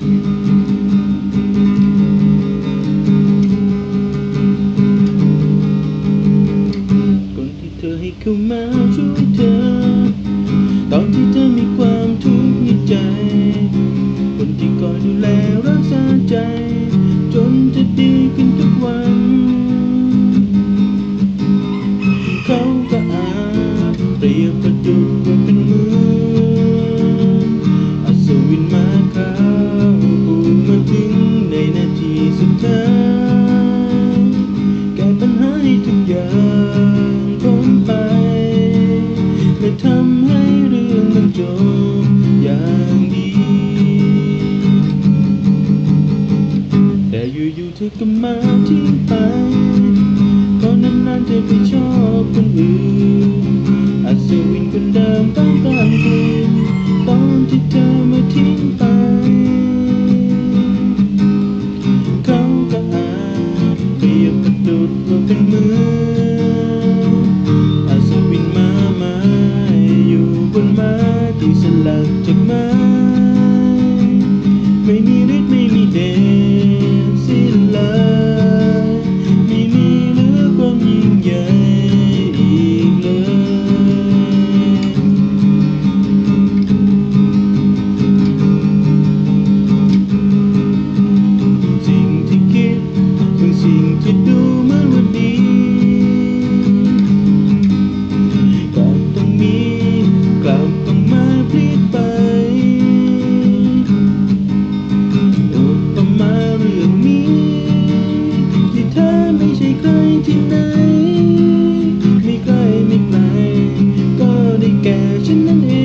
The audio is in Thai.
คนที่เธอให้เข้ามาช่วยเธอ ตอนที่เธอมีความทุกข์ในใจ คนที่คอยดูแลรักษาใจ จนจะดีขึ้นทุกวัน ก็มาทิ้งไปเพราะนานๆจะไปชอบคนอื่นอัศวินคนเดิมต้องกลางคืนตอนที่เธอมาทิ้งไป เขาก็อาจเปรียบกับดุดโลกเป็นมืออัศวินมาไม้อยู่บนไม้ที่สลักจากไม้ไม่มีฤทธ ไม่ใช่ใครที่ไหน ไม่ใกล้ไม่ไกลก็ได้แก่ฉันนั้นเอง